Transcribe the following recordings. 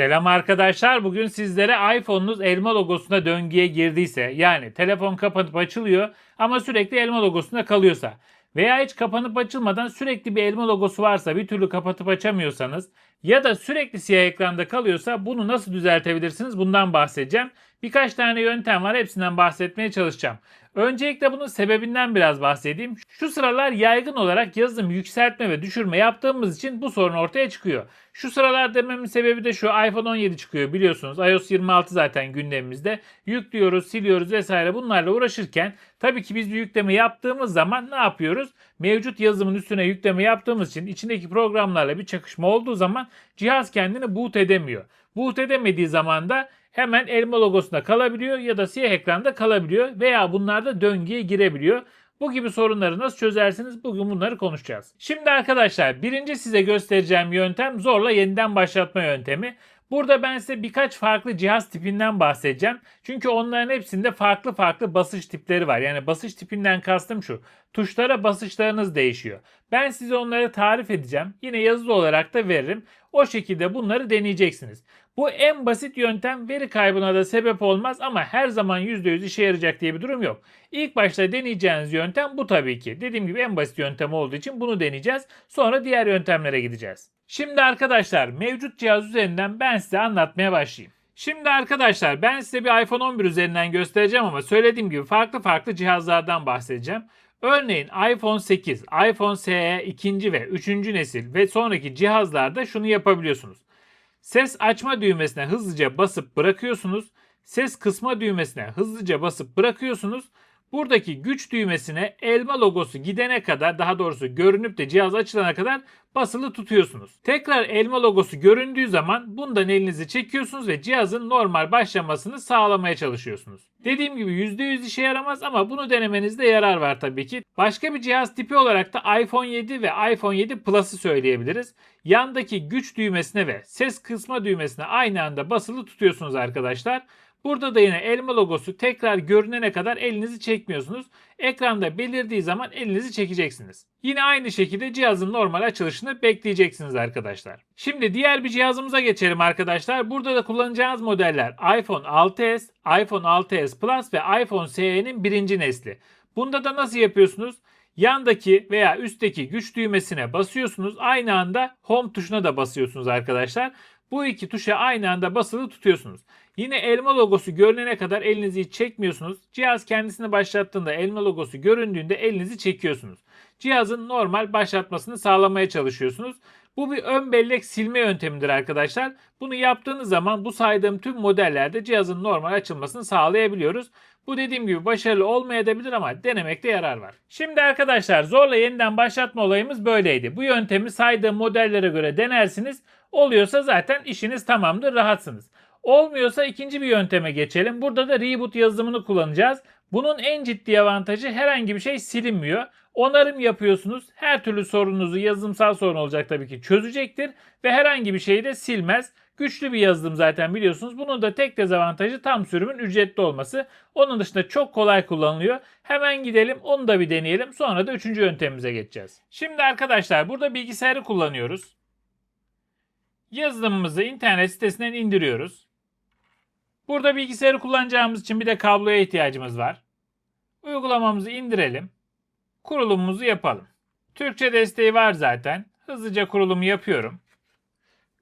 Selam arkadaşlar. Bugün sizlere iPhone'unuz elma logosuna döngüye girdiyse yani telefon kapanıp açılıyor ama sürekli elma logosunda kalıyorsa veya hiç kapanıp açılmadan sürekli bir elma logosu varsa bir türlü kapatıp açamıyorsanız ya da sürekli siyah ekranda kalıyorsa bunu nasıl düzeltebilirsiniz bundan bahsedeceğim. Birkaç tane yöntem var hepsinden bahsetmeye çalışacağım. Öncelikle bunun sebebinden biraz bahsedeyim. Şu sıralar yaygın olarak yazılım yükseltme ve düşürme yaptığımız için bu sorun ortaya çıkıyor. Şu sıralar dememin sebebi de şu iPhone 17 çıkıyor biliyorsunuz. iOS 26 zaten gündemimizde. Yüklüyoruz, siliyoruz vesaire bunlarla uğraşırken tabii ki biz bir yükleme yaptığımız zaman ne yapıyoruz? Mevcut yazılımın üstüne yükleme yaptığımız için içindeki programlarla bir çakışma olduğu zaman cihaz kendini boot edemiyor. Boot edemediği zaman da hemen elma logosunda kalabiliyor ya da siyah ekranda kalabiliyor veya bunlarda döngüye girebiliyor. Bu gibi sorunları nasıl çözersiniz? Bugün bunları konuşacağız. Şimdi arkadaşlar birinci size göstereceğim yöntem zorla yeniden başlatma yöntemi. Burada ben size birkaç farklı cihaz tipinden bahsedeceğim. Çünkü onların hepsinde farklı farklı basış tipleri var. Yani basış tipinden kastım şu. Tuşlara basışlarınız değişiyor. Ben size onları tarif edeceğim. Yine yazılı olarak da veririm. O şekilde bunları deneyeceksiniz. Bu en basit yöntem veri kaybına da sebep olmaz ama her zaman %100 işe yarayacak diye bir durum yok. İlk başta deneyeceğiniz yöntem bu tabii ki. Dediğim gibi en basit yöntem olduğu için bunu deneyeceğiz. Sonra diğer yöntemlere gideceğiz. Şimdi arkadaşlar mevcut cihaz üzerinden ben size anlatmaya başlayayım. Şimdi arkadaşlar ben size bir iPhone 11 üzerinden göstereceğim ama söylediğim gibi farklı farklı cihazlardan bahsedeceğim. Örneğin iPhone 8, iPhone SE 2. ve 3. nesil ve sonraki cihazlarda şunu yapabiliyorsunuz. Ses açma düğmesine hızlıca basıp bırakıyorsunuz. Ses kısma düğmesine hızlıca basıp bırakıyorsunuz. Buradaki güç düğmesine elma logosu gidene kadar daha doğrusu görünüp de cihaz açılana kadar basılı tutuyorsunuz. Tekrar elma logosu göründüğü zaman bundan elinizi çekiyorsunuz ve cihazın normal başlamasını sağlamaya çalışıyorsunuz. Dediğim gibi %100 işe yaramaz ama bunu denemenizde yarar var tabii ki. Başka bir cihaz tipi olarak da iPhone 7 ve iPhone 7 Plus'ı söyleyebiliriz. Yandaki güç düğmesine ve ses kısma düğmesine aynı anda basılı tutuyorsunuz arkadaşlar. Burada da yine elma logosu tekrar görünene kadar elinizi çekmiyorsunuz. Ekranda belirdiği zaman elinizi çekeceksiniz. Yine aynı şekilde cihazın normal açılışını bekleyeceksiniz arkadaşlar. Şimdi diğer bir cihazımıza geçelim arkadaşlar. Burada da kullanacağınız modeller iPhone 6s, iPhone 6s Plus ve iPhone SE'nin birinci nesli. Bunda da nasıl yapıyorsunuz? Yandaki veya üstteki güç düğmesine basıyorsunuz. Aynı anda home tuşuna da basıyorsunuz arkadaşlar. Bu iki tuşa aynı anda basılı tutuyorsunuz. Yine elma logosu görünene kadar elinizi hiç çekmiyorsunuz. Cihaz kendisini başlattığında elma logosu göründüğünde elinizi çekiyorsunuz. Cihazın normal başlatmasını sağlamaya çalışıyorsunuz. Bu bir ön bellek silme yöntemidir arkadaşlar. Bunu yaptığınız zaman bu saydığım tüm modellerde cihazın normal açılmasını sağlayabiliyoruz. Bu dediğim gibi başarılı olmayabilir ama denemekte yarar var. Şimdi arkadaşlar zorla yeniden başlatma olayımız böyleydi. Bu yöntemi saydığım modellere göre denersiniz. Oluyorsa zaten işiniz tamamdır, rahatsınız. Olmuyorsa ikinci bir yönteme geçelim. Burada da reboot yazılımını kullanacağız. Bunun en ciddi avantajı herhangi bir şey silinmiyor. Onarım yapıyorsunuz. Her türlü sorununuzu yazılımsal sorun olacak tabii ki çözecektir ve herhangi bir şeyi de silmez. Güçlü bir yazılım zaten biliyorsunuz. Bunun da tek dezavantajı tam sürümün ücretli olması. Onun dışında çok kolay kullanılıyor. Hemen gidelim onu da bir deneyelim. Sonra da üçüncü yöntemimize geçeceğiz. Şimdi arkadaşlar burada bilgisayarı kullanıyoruz. Yazılımımızı internet sitesinden indiriyoruz. Burada bilgisayarı kullanacağımız için bir de kabloya ihtiyacımız var. Uygulamamızı indirelim. Kurulumumuzu yapalım. Türkçe desteği var zaten. Hızlıca kurulumu yapıyorum.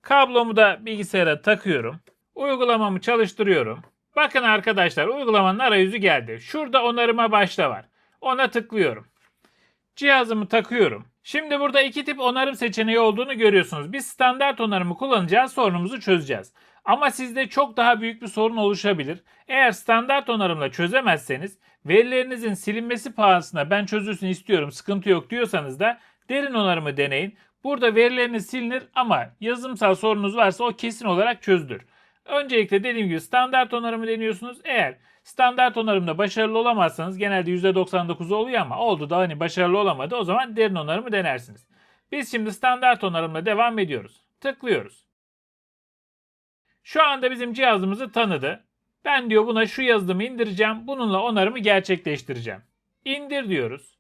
Kablomu da bilgisayara takıyorum. Uygulamamı çalıştırıyorum. Bakın arkadaşlar uygulamanın arayüzü geldi. Şurada onarıma başla var. Ona tıklıyorum. Cihazımı takıyorum. Şimdi burada iki tip onarım seçeneği olduğunu görüyorsunuz. Biz standart onarımı kullanacağız, sorunumuzu çözeceğiz. Ama sizde çok daha büyük bir sorun oluşabilir. Eğer standart onarımla çözemezseniz verilerinizin silinmesi pahasına ben çözülsün istiyorum sıkıntı yok diyorsanız da derin onarımı deneyin. Burada verileriniz silinir ama yazılımsal sorunuz varsa o kesin olarak çözülür. Öncelikle dediğim gibi standart onarımı deniyorsunuz. Eğer standart onarımda başarılı olamazsanız genelde %99 oluyor ama oldu da hani başarılı olamadı o zaman derin onarımı denersiniz. Biz şimdi standart onarımla devam ediyoruz. Tıklıyoruz. Şu anda bizim cihazımızı tanıdı. Ben diyor buna şu yazılımı indireceğim. Bununla onarımı gerçekleştireceğim. İndir diyoruz.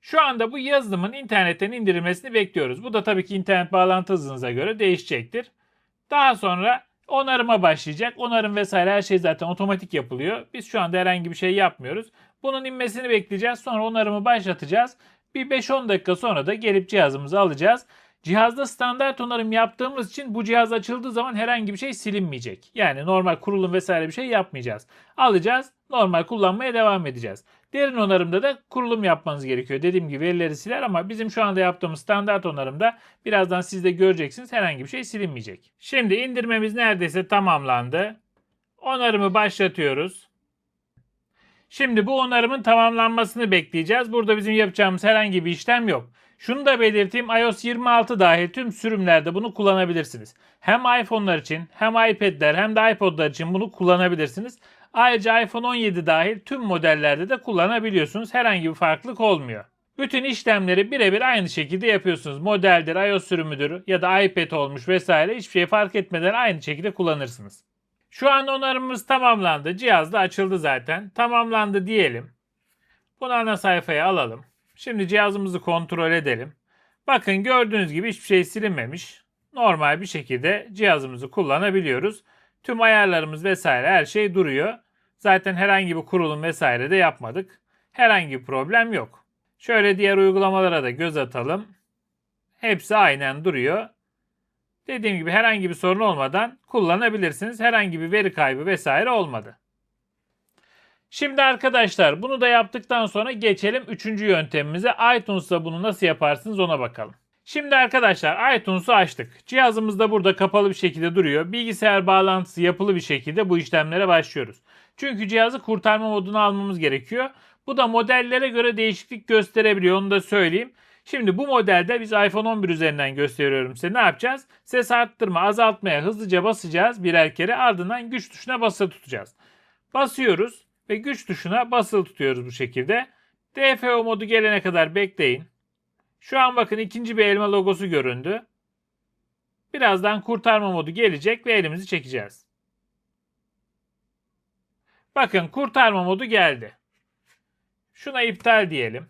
Şu anda bu yazılımın internetten indirilmesini bekliyoruz. Bu da tabii ki internet bağlantı hızınıza göre değişecektir. Daha sonra onarıma başlayacak. Onarım vesaire her şey zaten otomatik yapılıyor. Biz şu anda herhangi bir şey yapmıyoruz. Bunun inmesini bekleyeceğiz. Sonra onarımı başlatacağız. Bir 5-10 dakika sonra da gelip cihazımızı alacağız. Cihazda standart onarım yaptığımız için bu cihaz açıldığı zaman herhangi bir şey silinmeyecek. Yani normal kurulum vesaire bir şey yapmayacağız. Alacağız, normal kullanmaya devam edeceğiz. Derin onarımda da kurulum yapmanız gerekiyor. Dediğim gibi verileri siler ama bizim şu anda yaptığımız standart onarımda birazdan siz de göreceksiniz herhangi bir şey silinmeyecek. Şimdi indirmemiz neredeyse tamamlandı. Onarımı başlatıyoruz. Şimdi bu onarımın tamamlanmasını bekleyeceğiz. Burada bizim yapacağımız herhangi bir işlem yok. Şunu da belirteyim iOS 26 dahil tüm sürümlerde bunu kullanabilirsiniz. Hem iPhone'lar için hem iPad'ler hem de iPod'lar için bunu kullanabilirsiniz. Ayrıca iPhone 17 dahil tüm modellerde de kullanabiliyorsunuz. Herhangi bir farklılık olmuyor. Bütün işlemleri birebir aynı şekilde yapıyorsunuz. Modeldir, iOS sürümüdür ya da iPad olmuş vesaire hiçbir şey fark etmeden aynı şekilde kullanırsınız. Şu an onarımımız tamamlandı. Cihaz da açıldı zaten. Tamamlandı diyelim. Bunu ana sayfaya alalım. Şimdi cihazımızı kontrol edelim. Bakın gördüğünüz gibi hiçbir şey silinmemiş. Normal bir şekilde cihazımızı kullanabiliyoruz. Tüm ayarlarımız vesaire her şey duruyor. Zaten herhangi bir kurulum vesaire de yapmadık. Herhangi bir problem yok. Şöyle diğer uygulamalara da göz atalım. Hepsi aynen duruyor. Dediğim gibi herhangi bir sorun olmadan kullanabilirsiniz. Herhangi bir veri kaybı vesaire olmadı. Şimdi arkadaşlar bunu da yaptıktan sonra geçelim 3. yöntemimize. iTunes'ta bunu nasıl yaparsınız ona bakalım. Şimdi arkadaşlar iTunes'u açtık. Cihazımız da burada kapalı bir şekilde duruyor. Bilgisayar bağlantısı yapılı bir şekilde bu işlemlere başlıyoruz. Çünkü cihazı kurtarma moduna almamız gerekiyor. Bu da modellere göre değişiklik gösterebiliyor onu da söyleyeyim. Şimdi bu modelde biz iPhone 11 üzerinden gösteriyorum size. Ne yapacağız? Ses arttırma, azaltmaya hızlıca basacağız birer kere ardından güç tuşuna basılı tutacağız. Basıyoruz ve güç tuşuna basılı tutuyoruz bu şekilde. DFO modu gelene kadar bekleyin. Şu an bakın ikinci bir elma logosu göründü. Birazdan kurtarma modu gelecek ve elimizi çekeceğiz. Bakın kurtarma modu geldi. Şuna iptal diyelim.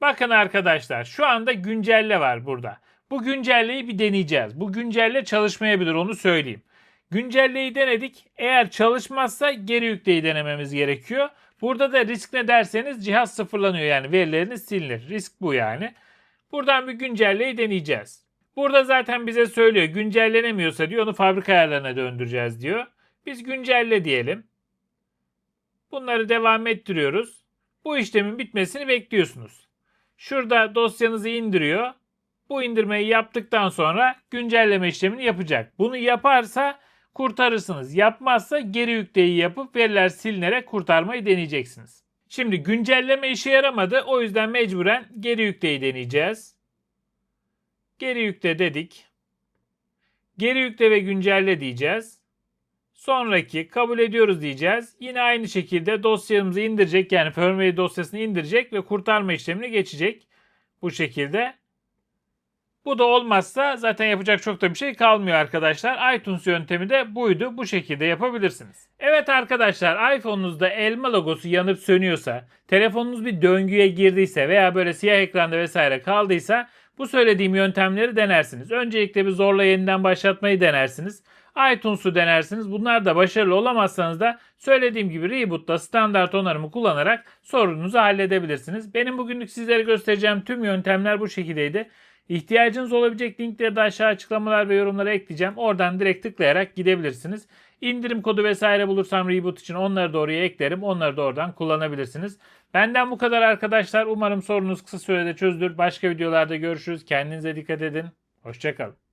Bakın arkadaşlar şu anda güncelle var burada. Bu güncelleyi bir deneyeceğiz. Bu güncelle çalışmayabilir onu söyleyeyim. Güncelleyi denedik. Eğer çalışmazsa geri yükleyi denememiz gerekiyor. Burada da risk ne derseniz cihaz sıfırlanıyor yani verileriniz silinir. Risk bu yani. Buradan bir güncelleyi deneyeceğiz. Burada zaten bize söylüyor güncellenemiyorsa diyor onu fabrika ayarlarına döndüreceğiz diyor. Biz güncelle diyelim. Bunları devam ettiriyoruz. Bu işlemin bitmesini bekliyorsunuz. Şurada dosyanızı indiriyor. Bu indirmeyi yaptıktan sonra güncelleme işlemini yapacak. Bunu yaparsa kurtarırsınız. Yapmazsa geri yükleyi yapıp veriler silinerek kurtarmayı deneyeceksiniz. Şimdi güncelleme işe yaramadı. O yüzden mecburen geri yükleyi deneyeceğiz. Geri yükle dedik. Geri yükle ve güncelle diyeceğiz. Sonraki kabul ediyoruz diyeceğiz. Yine aynı şekilde dosyamızı indirecek yani firmware dosyasını indirecek ve kurtarma işlemini geçecek. Bu şekilde. Bu da olmazsa zaten yapacak çok da bir şey kalmıyor arkadaşlar. iTunes yöntemi de buydu. Bu şekilde yapabilirsiniz. Evet arkadaşlar iPhone'unuzda elma logosu yanıp sönüyorsa, telefonunuz bir döngüye girdiyse veya böyle siyah ekranda vesaire kaldıysa bu söylediğim yöntemleri denersiniz. Öncelikle bir zorla yeniden başlatmayı denersiniz. iTunes'u denersiniz. Bunlar da başarılı olamazsanız da söylediğim gibi Reboot'ta standart onarımı kullanarak sorununuzu halledebilirsiniz. Benim bugünlük sizlere göstereceğim tüm yöntemler bu şekildeydi. İhtiyacınız olabilecek linkleri de aşağı açıklamalar ve yorumlara ekleyeceğim. Oradan direkt tıklayarak gidebilirsiniz. İndirim kodu vesaire bulursam Reboot için onları da oraya eklerim. Onları da oradan kullanabilirsiniz. Benden bu kadar arkadaşlar. Umarım sorunuz kısa sürede çözülür. Başka videolarda görüşürüz. Kendinize dikkat edin. Hoşçakalın.